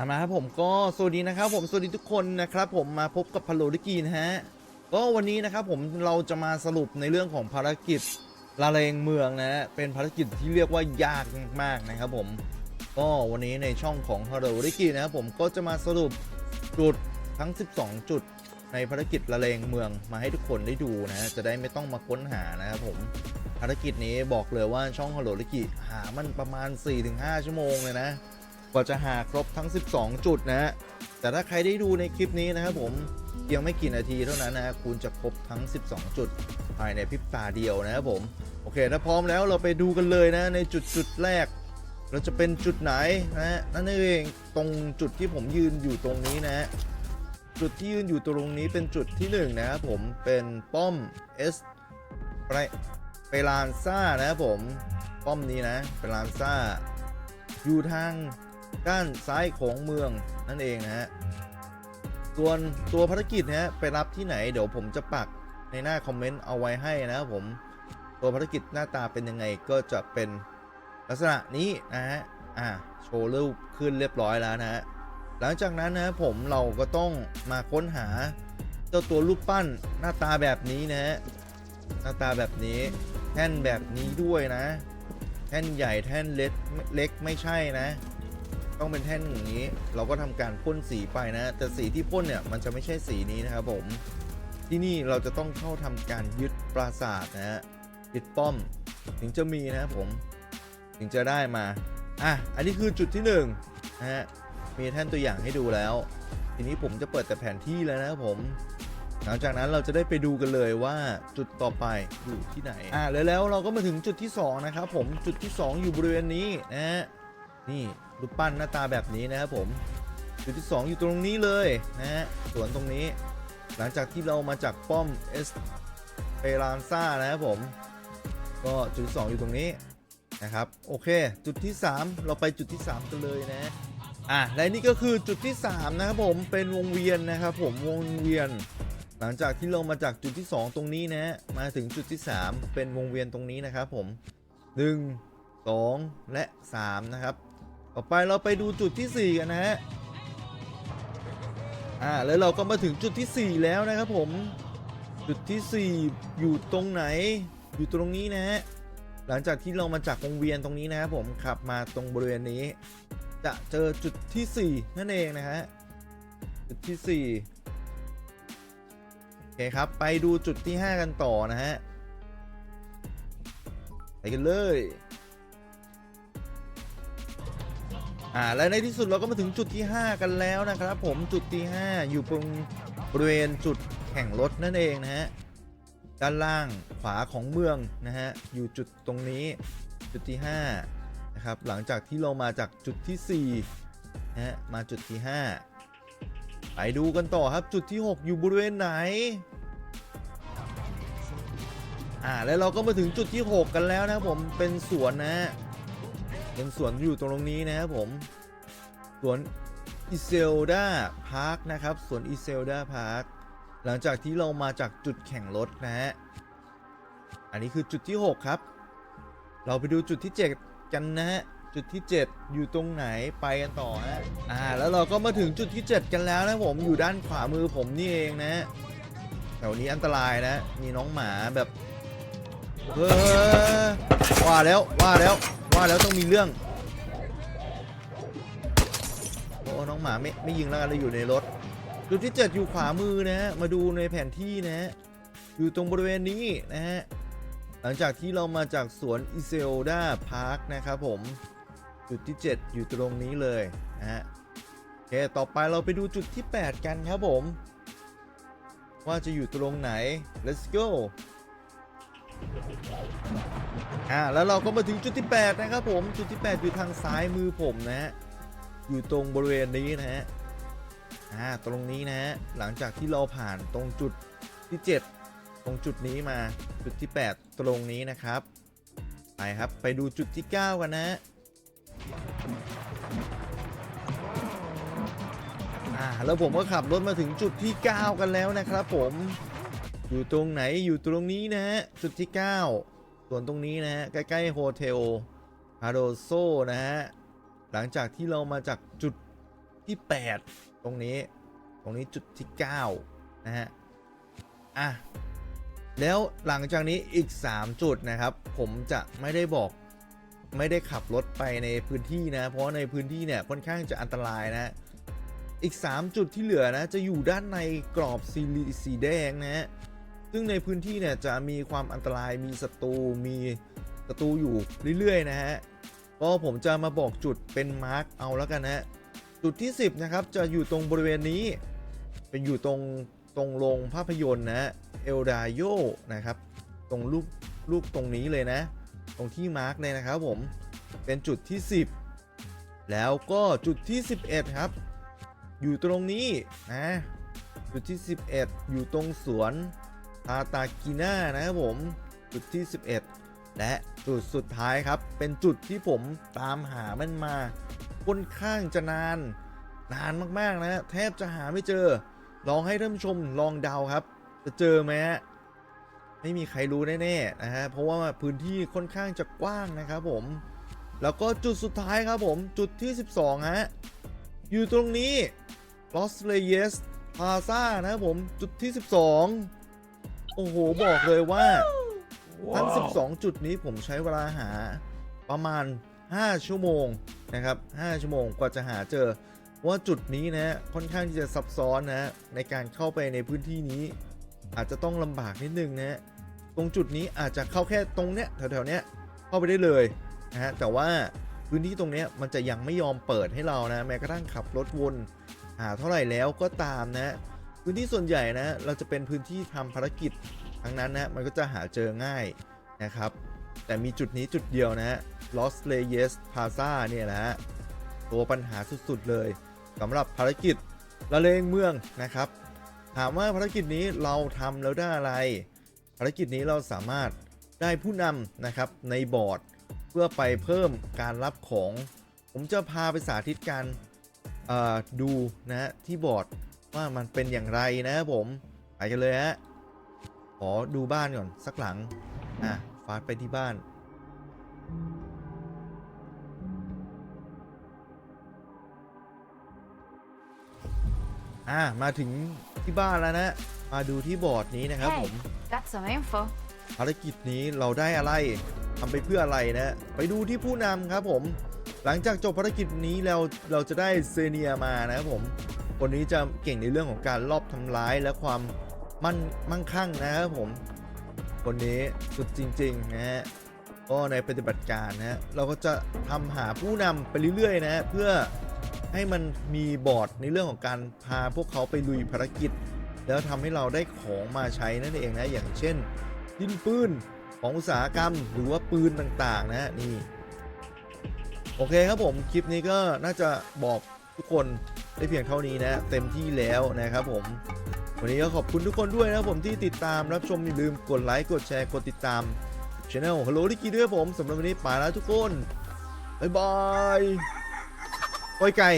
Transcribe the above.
อามาครับผมก็สวัสดีนะครับผมสวัสดีทุกคนนะครับผมมาพบกับพาโลดิกีนะฮะก็วันนี้นะครับผมเราจะมาสรุปในเรื่องของภารกิจละเลงเมืองนะฮะเป็นภารกิจที่เรียกว่ายากมากๆนะครับผมก็วันนี้ในช่องของพาโลดิกีนะครับผมก็จะมาสรุปจุดทั้ง 12 จุดในภารกิจละเลงเมืองมาให้ทุกคนได้ดูนะฮะจะได้ไม่ต้องมาค้นหานะครับผมภารกิจนี้บอกเลยว่าช่องฮาโลดิกิหามันประมาณ 4-5 ชั่วโมงเลยนะ กว่าจะหาครบทั้ง 12 จุดนะฮะแต่ถ้าใครได้ดูในคลิปนี้นะครับผมเพียงไม่กี่นาทีเท่านั้นนะคุณจะครบทั้ง 12 จุด ภายในพริบตาเดียวนะครับผม โอเค ถ้าพร้อมแล้วเราไปดูกันเลยนะในจุดจุดแรก เราจะเป็นจุดไหนนะฮะนั่นเองตรงจุดที่ผมยืนอยู่ตรงนี้นะฮะจุดที่ยืนอยู่ตรงนี้เป็นจุดที่หนึ่งนะครับผมเป็นป้อม S ไปไปลานซ่านะครับผมป้อมนี้นะเป็นลานซ่าอยู่ทาง ด้านซ้ายของเมืองนั่นเองนะฮะส่วนตัวภารกิจนะฮะไปรับที่ไหนเดี๋ยวผมจะปักในหน้าคอมเมนต์เอาไว้ให้นะครับผมตัวภารกิจหน้าตาเป็นยังไงก็จะเป็นลักษณะนี้นะฮะอ่าโชว์รูปขึ้นเรียบร้อยแล้วนะฮะหลังจากนั้นนะผมเราก็ต้องมาค้นหาเจ้าตัวรูปปั้นหน้าตาแบบนี้นะฮะหน้าตาแบบนี้แท่นแบบนี้ด้วยนะ แท่นใหญ่แท่นเล็กเล็กไม่ใช่นะ ต้องเป็นแท่นอย่างนี้ เราก็ทำการพ่นสีไปนะ แต่สีที่พ่นเนี่ยมันจะไม่ใช่สีนี้นะครับผม ที่นี่เราจะต้องเข้าทำการยึดปราสาทนะฮะยึดป้อม ถึงจะมีนะครับผม ถึงจะได้มา อะ อันนี้คือจุดที่หนึ่งนะฮะ มีแท่นตัวอย่างให้ดูแล้ว ทีนี้ผมจะเปิดแต่แผนที่แล้วนะครับผมหลังจากนั้นเราจะได้ไปดูกันเลยว่าจุดต่อไปอยู่ที่ไหน อ่าแล้วแล้วเราก็มาถึงจุดที่ 2 นะครับผมจุดที่ 2 อยู่บริเวณนี้นะฮะนี่ รูปปั้นหน้าตาแบบนี้นะครับผมจุดที่ 2 อยู่ตรงนี้เลยนะฮะสวนตรงนี้ หลังจากที่เรามาจากป้อมเอสเปรานซ่านะครับผม ก็จุดที่ 2 อยู่ตรงนี้นะครับ โอเค จุดที่ 3 เราไปจุดที่ 3 กันเลยนะอะและนี่ก็คือจุดที่ 3 นะครับผมเป็นวงเวียนนะครับผมวงเวียน หลังจากที่ลงมาจากจุดที่ 2 ตรงนี้นะฮะมาถึงจุดที่ 3 เป็นวงเวียนตรงนี้นะครับผม 1 2 และ 3 นะครับ ต่อไปเราไปดูจุดทีสี่ 4 กันนะฮะ อ่า แล้วเราก็มาถึงจุดทีสี่4 แล้วนะครับผม จุดทีสี่ 4 อยู่ตรงไหน อยู่ตรงนี้นะฮะ หลังจากที่เรามาจากวงเวียนตรงนี้นะครับผม ขับมาตรงบริเวณนี้ จะเจอจุดทีสี่4 นั่นเองนะฮะ จุดทีสี่ 4 โอเคครับ ไปดูจุดที่ 5 กันต่อนะฮะ ไปกันเลย อ่าและในที่สุดเราก็มาถึงจุดที่ 5 กันแล้วนะครับ ผมจุดที่ 5 อยู่ตรงบริเวณจุดแข่งรถนั่นเองนะฮะด้านล่างขวาของเมืองนะฮะอยู่จุดตรงนี้จุดที่5นะครับหลังจากที่เรามาจากจุดที่4นะฮะมาจุดที่ 5 ไปดูกันต่อครับจุดที่ 6 อยู่บริเวณไหนอ่าแล้วเราก็มาถึงจุดที่ 6 กันแล้วนะครับผมเป็นสวนนะฮะ เป็นสวนอยู่ตรงนี้นะครับผม สวนอิเซลดาพาร์คนะครับ สวนอิเซลดาพาร์คหลังจากที่เรามาจากจุดแข่งรถนะฮะ อันนี้คือจุดที่ 6 ครับ เราไปดูจุดที่ 7 กันนะฮะ จุดที่ 7 อยู่ตรงไหนไปกันต่อฮะ อ่า แล้วเราก็มาถึงจุดที่ 7 กันแล้วนะผม อยู่ด้านขวามือผมนี่เองนะแถวนี้อันตรายนะ มีน้องหมาแบบ เออว่าแล้ว ว่าแล้ว ว่าแล้วต้องมีเรื่อง โอ้น้องหมาไม่ไม่ยิงแล้วกันเลยอยู่ในรถจุดที่7อยู่ขวามือนะฮะมาดูในแผนที่นะฮะอยู่ตรงบริเวณนี้นะฮะหลังจากที่เรามาจากสวนอิเซลดาพาร์คนะครับผมจุดที่ 7 อยู่ตรงนี้เลยนะฮะโอเคต่อไปเราไปดูจุดที่ 8 กันครับผม ว่าจะอยู่ตรงไหน let's go อ่าแล้วเราก็มาถึงจุดที่ 8 นะครับผมจุดที่ 8 อยู่ทางซ้ายมือผมนะฮะอยู่ตรงบริเวณนี้นะฮะอ่าตรงนี้นะฮะหลังจากที่เราผ่านตรงจุดที่ 7 ตรงจุดนี้มาจุดที่ 8 ตรงนี้นะครับไปครับไปดูจุดที่ 9 กันนะฮะอ่าแล้วผมก็ขับรถมาถึงจุดที่ 9 กันแล้วนะครับผม อยู่ตรงไหนอยู่ตรงนี้นะฮะจุดที่ 9 ส่วนตรงนี้นะฮะใกล้ๆโฮเทลฮาโดโซนะฮะหลังจากที่เรามาจากจุดที่ 8 ตรงนี้ ตรงนี้จุดที่ 9 นะฮะอะแล้วหลังจากนี้อีก 3 จุดนะครับ ผมจะไม่ได้บอกไม่ได้ขับรถไปในพื้นที่นะ เพราะในพื้นที่เนี่ยค่อนข้างจะอันตรายนะอีก 3 จุดที่เหลือนะ จะอยู่ด้านในกรอบสีสีแดงนะฮะ ซึ่งในพื้นที่เนี่ยจะมีความอันตรายมีศัตรูมีศัตรูอยู่เรื่อยๆนะฮะก็ผมจะมาบอกจุดเป็นมาร์กเอาแล้วกันนะจุดที่ 10 นะครับ จะอยู่ตรงบริเวณนี้ เป็นอยู่ตรงตรงโรงภาพยนตร์นะฮะเอลดาโยนะครับ ตรงลูกลูกตรงนี้เลยนะ ตรงที่มาร์กเลยนะครับผมเป็นจุดที่ 10 แล้วก็จุดที่ 11 ครับ อยู่ตรงนี้นะจุดที่ 11 อยู่ตรงสวน ทาตากิน่านะครับผม จุดที่ 11 และจุดสุดท้ายครับ เป็นจุดที่ผมตามหามันมาค่อนข้างจะนาน นานมากๆนะแทบจะหาไม่เจอ ลองให้ท่านผู้ชมลองเดาครับ จะเจอไหมฮะไม่มีใครรู้แน่ๆนะฮะเพราะว่าพื้นที่ค่อนข้างจะกว้างนะครับผม แล้วก็จุดสุดท้ายครับผมจุดที่ 12 ฮะ อยู่ตรงนี้ Los Reyes Plaza นะครับผมจุดที่ 12 โอ้โห บอกเลยว่า ทั้ง 12 จุดนี้ผมใช้เวลาหาประมาณ 5 ชั่วโมงนะครับ 5 ชั่วโมงกว่าจะหาเจอ ว่าจุดนี้นะค่อนข้างที่จะซับซ้อนนะในการเข้าไปในพื้นที่นี้ อาจจะต้องลำบากนิดนึงนะตรงจุดนี้อาจจะเข้าแค่ตรงเนี้ยแถวๆเนี้ยเข้าไปได้เลยนะฮะแต่ว่าพื้นที่ตรงเนี้ยมันจะยังไม่ยอมเปิดให้เรานะ แม้กระทั่งขับรถวนหาเท่าไหร่แล้วก็ตามนะ พื้นที่ส่วนใหญ่นะเราจะเป็นพื้นที่ทำภารกิจทั้งนั้นนะมันก็จะหาเจอง่ายนะครับ แต่มีจุดนี้จุดเดียวนะ Los Reyes Plaza เนี่ยนะฮะตัวปัญหาสุดๆเลยสำหรับภารกิจละเลงเมืองนะครับ ถามว่าภารกิจนี้เราทำแล้วได้อะไร ภารกิจนี้เราสามารถได้ผู้นำนะครับในบอร์ดเพื่อไปเพิ่มการรับของ ผมจะพาไปสาธิตการดูนะฮะที่บอร์ด ว่ามันเป็นอย่างไรนะครับผมไปกันเลยฮะขอดูบ้านก่อนสักหลัง อะฟาดไปที่บ้าน อะมาถึงที่บ้านแล้วนะ มาดูที่บอร์ดนี้นะครับผม Got some info. ภารกิจนี้เราได้อะไรทำไปเพื่ออะไรนะ ไปดูที่ผู้นำครับผม หลังจากจบภารกิจนี้เราเราจะได้เซเนียมานะครับผม คนนี้จะเก่งในเรื่องของการลอบทำร้ายและความมั่นมั่งคั่งนะครับผม คนนี้สุดจริงๆนะฮะก็ในปฏิบัติการนะฮะเราก็จะทำหาผู้นำไปเรื่อยๆนะฮะเพื่อให้มันมีบอร์ดในเรื่องของการพาพวกเขาไปลุยภารกิจ แล้วทำให้เราได้ของมาใช้นั่นเองนะอย่างเช่นดินปืนของอุตสาหกรรมหรือว่าปืนต่างๆนะฮะนี่โอเคครับผมคลิปนี้ก็น่าจะบอก ทุกคนได้เพียงเท่านี้นะเต็มที่แล้วนะครับผม วันนี้ก็ขอบคุณทุกคนด้วยนะผมที่ติดตามรับชมอย่าลืมกดไลค์กดแชร์กดติดตามช anel ฮัลโหลที่กีด้วยผมสำหรับวันนี้ไปแล้วทุกคน บ๊ายบายปล่อยไก่